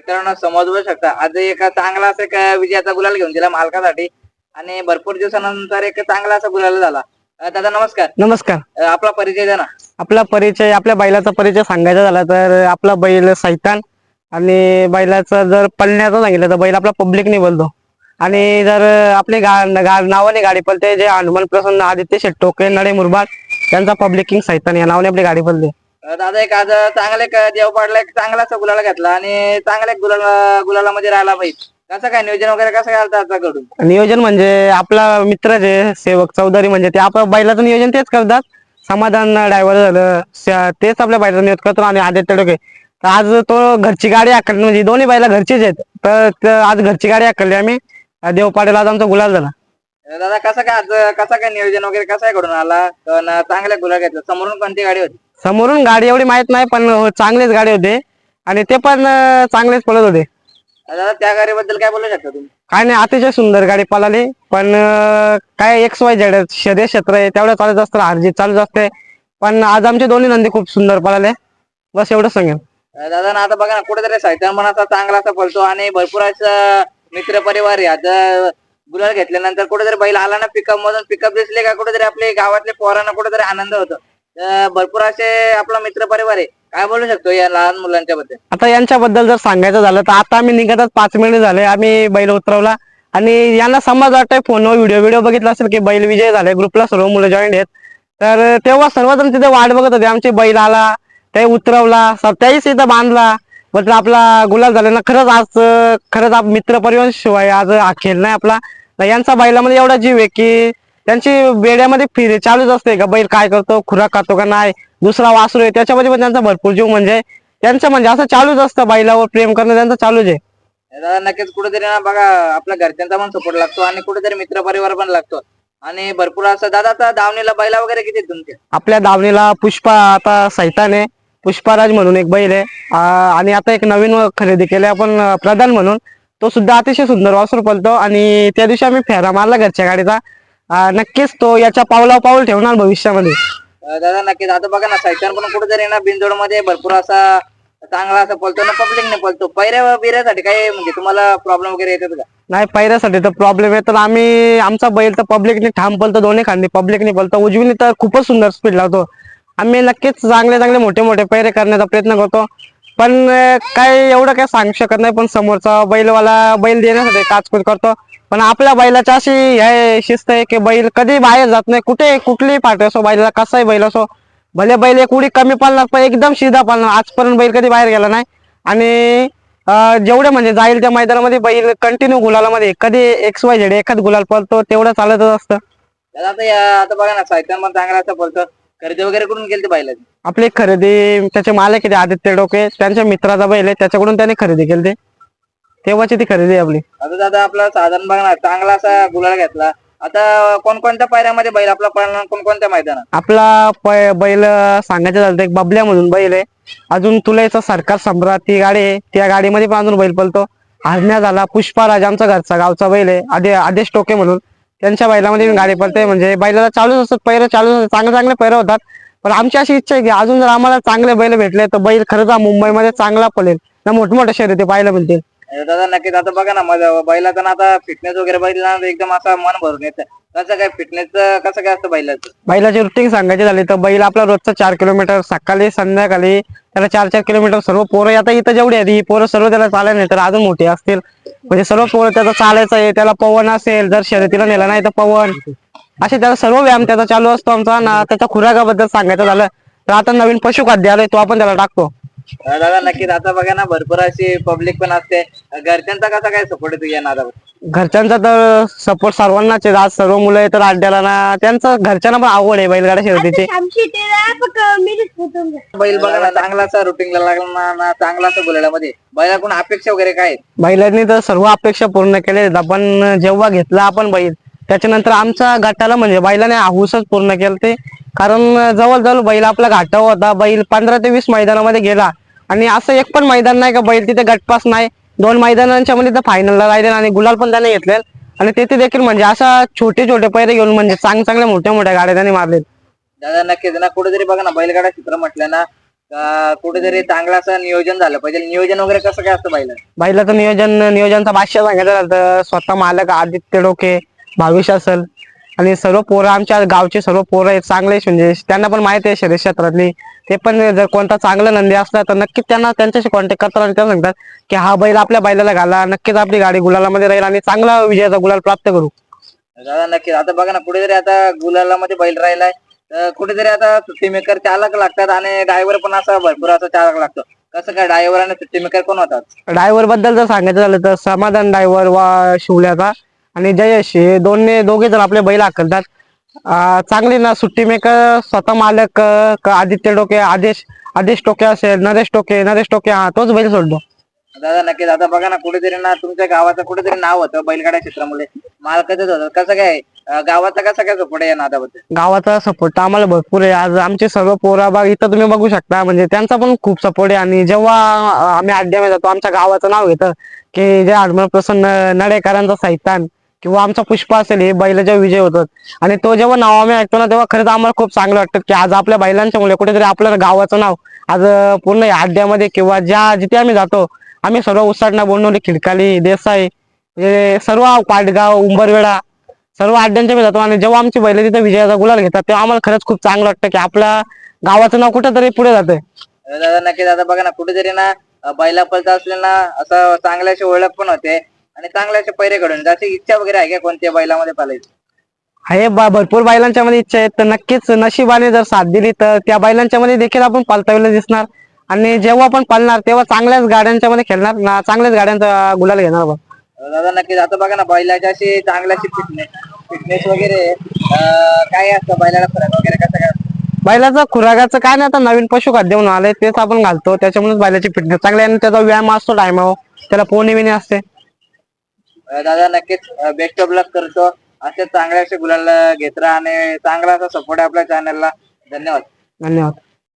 मित्रांनो समज शकता. आज एक चांगला असं एक विजयाचा गुलाल घेऊन दिला मालकासाठी. आणि भरपूर दिवसानंतर एक चांगला असा गुलाल झाला. अं, दादा नमस्कार. नमस्कार. अं, आपला परिचय द्या ना. आपला परिचय आपल्या बैलाचा परिचय सांगायचा झाला तर आपला बैल सैतान आणि बैलाचं जर पळण्याचं सांगितलं तर बैल आपला पब्लिकने बोलतो. आणि जर आपले गा, गा नावाने गाडी पळते जे हनुमान प्रसन्न आदित्य शेट्टोके नळे मुरबाड त्यांचा पब्लिक किंग सैतान या नावाने आपली गाडी पळते. दादा एक आज चांगला एक देव पाडला एक चांगला असा गुलाल घेतला आणि चांगल्या एक गुलाल गुलालामध्ये राहिला पाहिजे. कसं काय नियोजन वगैरे कसं काय आलतं आजच्याकडून नियोजन म्हणजे आपला मित्र जे सेवक चौधरी म्हणजे ते आपल्या बैलाचं नियोजन तेच करतात. समाधान ड्रायव्हर झालं तेच आपल्या बैलाचं नियोजन करतो आणि आदित्य डोके तर आज तो घरची गाडी आखली म्हणजे दोन्ही बैला घरचीच आहेत. तर त- आज घरची गाडी आखली आम्ही. देवपाडेला आज आमचा गुलाल झाला. दादा कसं काय आज कसं काय नियोजन वगैरे कसं काय घडून आला? चांगल्या गुलाल घेतला. समोरून कोणती गाडी होती? समोरून गाडी एवढी माहीत नाही पण हो, चांगलेच गाडी होते. आणि ते पण अं, चांगलेच पळत होते. दादा त्या गाडीबद्दल काय बोलू शकता तुम्ही? काय नाही अतिशय सुंदर गाडी पळाली. पण अं, काय एक्स वाय झेड शर्यत क्षेत्र आहे तेवढं चालत असतं हारजीत चालूच असते पण आज आमचे दोन्ही नंदी खूप सुंदर पळाले. बस एवढं सांगेन. अं, दादा ना आता बघा ना कुठेतरी साहित्य असा चांगला असा पळतो आणि भरपूर असं मित्र परिवार आहे. आता गुलाल घेतल्यानंतर कुठेतरी बैल आला ना पिकअप मधून पिकअप दिसले का कुठेतरी आपले गावातले पोरांना कुठेतरी आनंद होतो. भरपूर असे आपला मित्र परिवार आहे. काय बोलू शकतो या लहान मुलांच्या बद्दल? आता यांच्याबद्दल जर सांगायचं झालं तर आता आम्ही निघतच पाच मिनिट झाले. आम्ही बैल उतरवला. आणि यांना समज वाटतंय फोनवर व्हिडिओ व्हिडिओ बघितला असेल की बैल विजय झाले. ग्रुपला सर्व मुलं जॉईन आहेत. तर तेव्हा सर्वजण तिथे वाट बघत होते. आमचे बैल आला ते उतरवला स- त्याहीच इथं बांधला. म्हटलं आपला गुलाल झाला ना खरंच आज खरंच आप मित्र परिवार शिवाय आज हा खेळ नाही आपला. यांचा यांचा बैलामध्ये एवढा जीव आहे की त्यांची बेड्यामध्ये फिरे चालूच असते का? बैल काय करतो खुराक खातो का नाही दुसरा वासरू आहे त्याच्यामध्ये पण त्यांचा भरपूर जीव म्हणजे त्यांचं म्हणजे असं चालूच असतं बैलावर प्रेम करणं त्यांचं चालूच आहे. दादा नक्कीच कुठेतरी ना बघा आपल्या घरच्यांचा पण सपोर्ट लागतो आणि कुठेतरी मित्र परिवार पण लागतो. आणि भरपूर असं दादा आता दावणीला बैला वगैरे किती आहेत तुमचे? आपल्या दावणीला पुष्पा आता सैतान आहे. पुष्पाराज म्हणून एक बैल आहे. आ- आणि आता एक नवीन खरेदी केले आपण अं, प्रधान म्हणून. तो सुद्धा अतिशय सुंदर वासरू पळतो आणि त्या दिवशी आम्ही फेरा मारला घरच्या गाडीचा. आ, नक्कीच तो याच्या पावला पाऊल ठेवणार भविष्यामध्ये. अं, दादा नक्कीच. आता बघा ना सैतान पण कुठेतरी ना बिनजोडमध्ये भरपूर असा चांगला असा पळतो ना पब्लिकने पळतो. पैऱ्या बिऱ्यासाठी काय म्हणजे तुम्हाला प्रॉब्लेम वगैरे येतात का? नाही पैऱ्यासाठी तर प्रॉब्लेम आहे तर आम्ही आमचा बैल तर पब्लिकने ठाम पळतो दोन्ही खांदी पब्लिकने पळतो. उजवीने तर खूपच सुंदर स्पीड लावतो. आम्ही नक्कीच चांगले चांगले मोठे मोठे पैरे करण्याचा प्रयत्न करतो. पण अं, काय एवढं काय सांगू शकत नाही पण समोरचा बैलवाला बैल देण्यासाठी काचकूच करतो. पण आपल्या बैलाची अशी हे शिस्त आहे की बैल कधी बाहेर जात नाही. कुठे कुठलीही पाठी असो बैलाला कसाही बैल असो भले बैल एक उडी कमी पाळणार पण एकदम सीधा पाळणार आजपर्यंत बैल कधी बाहेर गेला नाही. आणि जेवढे म्हणजे जाईल त्या मैदानामध्ये बैल कंटिन्यू गुलालामध्ये. कधी एक्स वाय झेड एखाद गुलाल पळतो तेवढं चालतच असतं. आता बघा ना सैतान पण चांगला असा पळतो. खरेदी वगैरे करून गेलते बैलाची? आपली खरेदी त्याचे मालक आदित्य डोके. त्यांच्या मित्राचा बैल आहे त्याच्याकडून त्याने खरेदी केली तेव्हाची ती खरेदी आहे आपली. आता दादा आपला साधारण बघा ना चांगला असा गुलाल घेतला. आता कोणकोणत्या पायऱ्यामध्ये बैल आपला पळणार कोणकोणत्या मैदानात? आपला प- बैल सांगायचं झालं तर एक बबल्या म्हणून बैल आहे. अजून तुलाचा सरकार सम्राट ती गाडी आहे. त्या गाडीमध्ये पण अजून बैल पळतो. हरण्या झाला पुष्पाराज आमचा घरचा गावचा बैल आहे. आदे आदेश टोके म्हणून. त्यांच्या बैलामध्ये पण गाडी पळते. म्हणजे बैलाला चालूच असतात पैर चालूच असतात चांगले चांगले पैर होतात. पण आमची अशी इच्छा आहे की अजून जर आम्हाला चांगले बैल भेटले तर बैल खरंच हा मुंबईमध्ये चांगला पळेल. ना मोठमोठ्या शर्यती पाहायला मिळतील. म्हणजे दादा नक्कीच. आता बघा ना माझ्या बैलाचा ना आता फिटनेस वगैरे बैला एकदम असा मन भरून येतं. कसं काय फिटनेस कसं काय असतं बैलाचं? बैलाची रुटीन सांगायची झाली तर बैल आपला रोजचा चार किलोमीटर सकाळी संध्याकाळी त्याला चार चार किलोमीटर सर्व पोरं आता इथं जेवढी आहे ही पोरं सर्व त्याला चालायला नाही तर अजून मोठी असतील. म्हणजे सर्व पोरं त्याचा चालायचं आहे त्याला पवन असेल जर शर्यतीला नेला नाही तर पवन. असे त्याचा सर्व व्यायाम त्याचा चालू असतो आमचा. ना त्याच्या खुराकाबद्दल सांगायचं झालं तर आता नवीन पशुखाद्य आलंय तो आपण त्याला टाकतो. दादा नक्कीच. आता बघा ना भरपूर अशी पब्लिक पण असते. घरच्यांचा कसा काय सपोर्ट येतो या नादावर? घरच्यांचा तर सपोर्ट सर्वांनाच आहे. आज सर्व मुलं तर अड्ड्याला ना त्यांचं घरच्यांना पण आवड आहे बैलगाड्या शर्यतीची. आमची ते मीच बैल बघा ना चांगला असा रुटीनला लागला ना- ना चांगला असा बोलायला बैलाकडून अपेक्षा वगैरे काय आहेत? बैलांनी तर सर्व अपेक्षा पूर्ण केल्या आहेत. आपण जेव्हा घेतला आपण बैल त्याच्यानंतर आमच्या गटाला म्हणजे बैलाने हाऊसच पूर्ण केलं ते. कारण जवळजवळ बैल आपला घाटावर होता. बैल पंधरा ते वीस मैदानामध्ये गेला. आणि असं एक पण मैदान नाही का बैल तिथे गटपास नाही. दोन मैदानांच्या मध्ये तर फायनलला राहिले आणि गुलाल पण त्याने घेतले आणि तेथे देखील म्हणजे अशा छोटे छोटे पैरे घेऊन म्हणजे चांग चांगल्या मोठ्या मोठ्या गाड्या त्यांनी मारले दादा नक्कीच. ना कुठेतरी बघा ना बैलगाडा चित्र म्हटलं ना कुठेतरी चांगलं असं नियोजन झालं पाहिजे. नियोजन वगैरे कसं काय असतं बैल बैलाचं नियोजन नियोजनचा भाष्य सांगायचं झालं तर स्वतः मालक आदित्य डोके भाविश असल आणि सर्व पोरं आमच्या गावचे सर्व पोरं आहेत चांगले म्हणजे त्यांना पण माहिती आहे शरीर क्षेत्रातली. ते पण जर कोणता चांगला नंदी असला तर नक्कीच त्यांना त्यांच्याशी कॉन्टॅक्ट करतात आणि त्या सांगतात की हा बैल आपल्या बैलाला घाला नक्कीच आपली गाडी गुलालामध्ये राहील आणि चांगला विजयाचा गुलाल प्राप्त करू. दादा नक्कीच. आता बघा ना कुठेतरी आता गुलाला मध्ये बैल राहिलाय. तर कुठेतरी आता सुट्टी मेकर चालक लागतात आणि ड्रायव्हर पण असा भरपूर असा चालक लागतो. कसं काय ड्रायव्हर आणि सुट्टी मेकर कोण होतात? ड्रायव्हरबद्दल जर सांगायचं झालं तर समाधान ड्रायव्हर वा शिवल्याचा आणि जयश हे दोन्ही दोघे जण आपले बैल हाकलतात. अं, चांगली ना सुट्टी मेकर स्वतः मालक आदित्य टोके आदेश आदेश टोके असेल नरेश टोके नरेश टोके हा तोच बैल सोडतो. दादा नक्कीच आता बघा ना कुठेतरी ना तुमच्या गावाचं कुठेतरी नाव होतं बैलगाड्या क्षेत्रामध्ये मालकाचंच होतं. कसं काय गावाचा कसं काय पुढे या नादाबद्दल? गावाचा सपोर्ट आम्हाला भरपूर आहे. आज आमचे सर्व पोरा बाग इथं तुम्ही बघू शकता. म्हणजे त्यांचा पण खूप सपोर्ट आहे. आणि जेव्हा आम्ही अड्ड्यामध्ये जातो आमच्या गावाचं नाव घेतं की जे आडमळ प्रसन्न नडेकरांचा साहित्यान किंवा आमचा पुष्प असेल हे बैल जेव्हा विजय होतात. आणि तो जेव्हा नाव आम्ही ऐकतो ना तेव्हा खरंच आम्हाला खूप चांगलं वाटतं की आज आपल्या बैलांच्या मुळे कुठेतरी आपल्या गावाचं नाव आज पूर्ण आड्यामध्ये किंवा ज्या जिथे आम्ही जातो आम्ही सर्व उसाटणा बोंडवली खिडकाली देसाई हे सर्व पाटगाव उंबरवेडा सर्व अड्ड्यांच्या मी जातो. आणि जेव्हा आमची बैल तिथे विजयाचा गुलाल घेतात तेव्हा आम्हाला खरंच खूप चांगलं वाटतं की आपल्या गावाचं नाव कुठेतरी पुढे जाते दादा नक्की दादा बघा ना कुठेतरी ना बैला बैला पलता असलेला असं चांगल्याशी ओळख पण होते. आणि चांगल्याशे पैरे घडून जशी इच्छा वगैरे आहे का कोणत्या बैलामध्ये पालायची? हे ब- भरपूर बैलांच्या मध्ये इच्छा आहेत तर नक्कीच नशिबाने जर साथ दिली तर त्या बैलांच्या मध्ये देखील आपण पालतावेला दिसणार. आणि जेव्हा आपण पालणार तेव्हा चांगल्याच गाड्यांच्या मध्ये खेळणार ना चांगल्याच गाड्यांचा गुलाल घेणार बघ दादा नक्कीच. आता बघा ना बैलाची अशी चांगल्याशी फिटनेस फिटनेस वगैरे अं, काय असतं? बैलाला फरक वगैरे कसं काय? बैलाचं खुरागाचं काय नाही आता नवीन पशुखाद्य म्हणून आलंय तेच आपण घालतो. त्याच्यामुळेच बैलाची फिटनेस चांगली आहे आणि त्याचा व्यायाम असतो टायमावर त्याला पोहणी बिणी असते. दादा नक्कीच बेस्ट ऑफ लक करतो. असे चांगल्याशे गुलाल घेत राहा आणि चांगला असा सपोर्ट आपल्या चॅनलला धन्यवाद. धन्यवाद.